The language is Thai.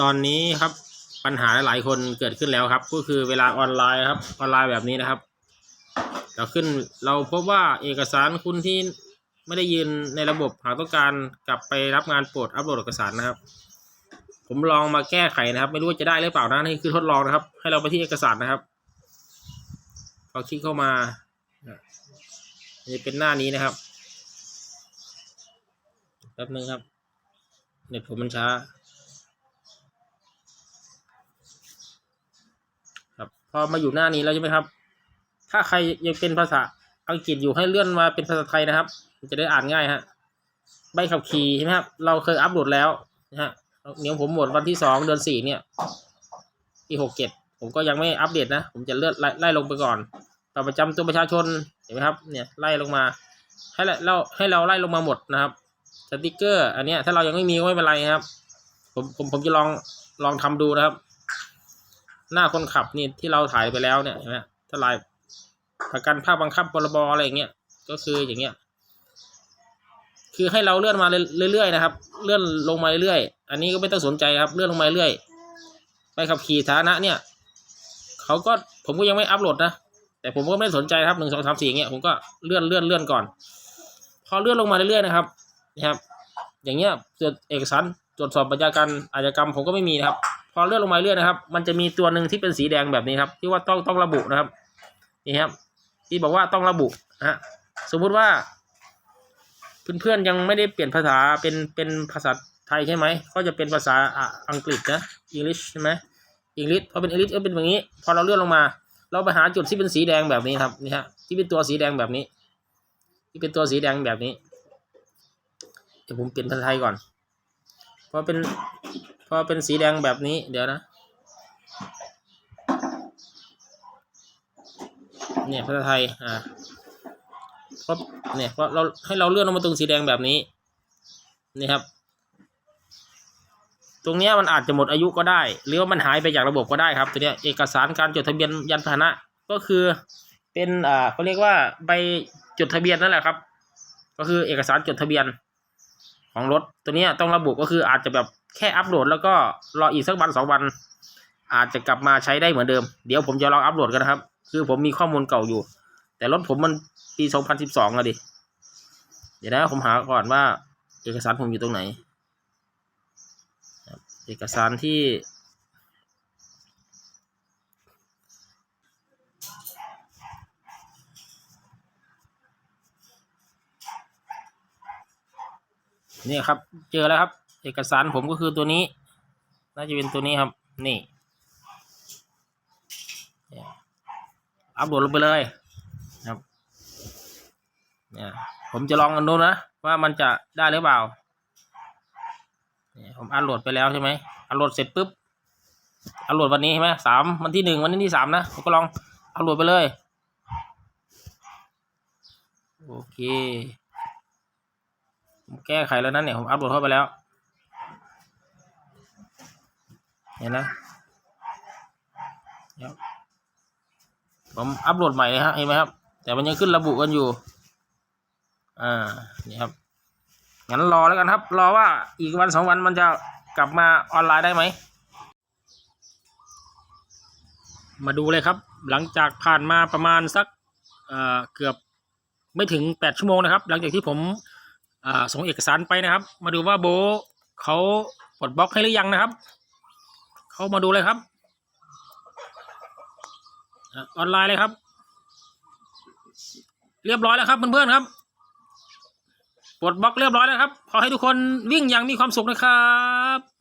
ตอนนี้ครับปัญหาหลายคนเกิดขึ้นแล้วครับ ก็คือเวลาออนไลน์ครับออนไลน์แบบนี้นะครับเราขึ้นเราพบว่าเอกสารคุณที่ไม่ได้ยืนในระบบหากต้องการกลับไปรับงานโปรดอัปโหลดเอกสารนะครับ ผมลองมาแก้ไขนะครับ ไม่รู้ว่าจะได้หรือเปล่านะนี่คือทดลองนะครับ ให้เราไปที่เอกสารนะครับพอคลิกเข้ามาจะเป็นหน้านี้นะครับแป๊บนึงครับเน็ตผมมันช้า ครับ พอมาอยู่หน้านี้แล้วใช่ไหมครับ ถ้าใครยังเป็นภาษาอังกฤษอยู่ให้เลื่อนมาเป็นภาษาไทยนะครับ จะได้อ่านง่ายฮะใบขับขี่ใช่ไหมครับ เราเคยอัปโหลดแล้วนะฮะเดี๋ยวผมหมดวันที่สองเดือนสี่เนี่ยปีหกเจ็ดผมก็ยังไม่อัปเดตนะ ผมจะเลื่อนไล่ไลลงไปก่อนต่อประจำตัวประชาชนเห็นไหมครับ เนี่ยไล่ลงมา ให้เราให้เราไล่ลงมาหมดนะครับสติกเกอร์ อันเนี้ยถ้าเรายังไม่มีก็ไม่เป็นไรครับ ผมผมผมจะลองลองทำดูนะครับ หน้าคนขับนี่ที่เราถ่ายไปแล้วเนี่ยเห็นไหมถ้าลายประกันภาคบังคับพรบอะไรอย่างเงี้ยก็คืออย่างเงี้ย คือให้เราเลื่อนมาเรื่อยๆนะครับ เลื่อนลงมาเรื่อยๆอันนี้ก็ไม่ต้องสนใจครับ เลื่อนลงมาเรื่อยไปขับขี่สาธารณะเนี่ยเขาก็ผมก็ยังไม่อัปโหลดนะแต่ผมก็ไม่สนใจครับหนึ่งสองสามสี่เงี้ยผมก็เลื่อนเลื่อนเลื่อนก่อน พอเลื่อนลงมาเรื่อยๆนะครับนะครับ อย่างเงี้ยเอกสารตรวจสอบปัญญาการอาชญากรรมผมก็ไม่มีนะครับ พอเลื่อนลงมาเรื่อยนะครับ มันจะมีตัวหนึ่งที่เป็นสีแดงแบบนี้ครับ ที่ว่าต้องต้องระบุนะครับ นี่ครับ ที่บอกว่าต้องระบุนะฮะสมมุติว่า เพื่อนๆยังไม่ได้เปลี่ยนภาษาเป็นเป็นภาษาไทยใช่ไหมก็จะเป็นภาษาอังกฤษนะ English ใช่ไหม English พอเป็น English ก็เป็นแบบนี้ พอเราเลื่อนลงมา เราไปหาจุดที่เป็นสีแดงแบบนี้ครับนี่ฮะที่เป็นตัวสีแดงแบบนี้ ที่เป็นตัวสีแดงแบบนี้เดี๋ยวผมเปลี่ยนภาษาไทยก่อนพอเป็น พอเป็นสีแดงแบบนี้เดี๋ยวนะ เนี่ยภาษาไทยอ่าเพราะเนี่ยเพราะเราให้เราเลื่อนลงมาตรงสีแดงแบบนี้ นี่ครับ ตรงเนี้ยมันอาจจะหมดอายุก็ได้ หรือว่ามันหายไปจากระบบก็ได้ครับตัวเนี้ยเอกสารการจดทะเบียนยานพาหนะก็คือเป็นอ่าเขาเรียกว่าใบจดทะเบียนนั่นแหละครับ ก็คือเอกสารจดทะเบียนของรถตัวเนี้ยต้องระบุก็คืออาจจะแบบ แค่อัปโหลดแล้วก็รออีกสักวันสองวัน อาจจะกลับมาใช้ได้เหมือนเดิม เดี๋ยวผมจะลองอัปโหลดกันนะครับ คือผมมีข้อมูลเก่าอยู่ แต่รถผมมันปีสองพันสิบสองอะดิ เดี๋ยวนะผมหาก่อนว่า เอกสารผมอยู่ตรงไหน เอกสารที่นี่ครับ เจอแล้วครับ เอกสารผมก็คือตัวนี้ น่าจะเป็นตัวนี้ครับ นี่อัปโหลดลงไปเลยครับเนี่ยผมจะลองกันดูนะ ว่ามันจะได้หรือเปล่าเนี่ยผมอัปโหลดไปแล้วใช่ไหมอัปโหลดเสร็จปุ๊บอัปโหลดวันนี้ใช่ไหมสามวันที่หนึ่งวันที่ที่สามนะผมก็ลองอัปโหลดไปเลย โอเคผมแก้ไขแล้วนั่นเนี่ยผมอัปโหลดเข้าไปแล้ว เห็นนะผมอัปโหลดใหม่เลยฮะเห็นไหมครับ แต่มันยังขึ้นระบุกันอยู่ อ่า นี่ครับ งั้นรอแล้วกันครับ รอว่าอีกวันสองวันมันจะกลับมาออนไลน์ได้ไหม มาดูเลยครับ หลังจากผ่านมาประมาณสักเกือบไม่ถึงแปดชั่วโมงนะครับ หลังจากที่ผมส่งเอกสารไปนะครับ มาดูว่าโบเขาปลดบล็อกให้หรือยังนะครับ เขามาดูเลยครับอออนไลน์เลยครับ เรียบร้อยแล้วครับเพื่อนๆครับปลดบล็อกเรียบร้อยแล้วครับ ขอให้ทุกคนวิ่งอย่างมีความสุขนะครับ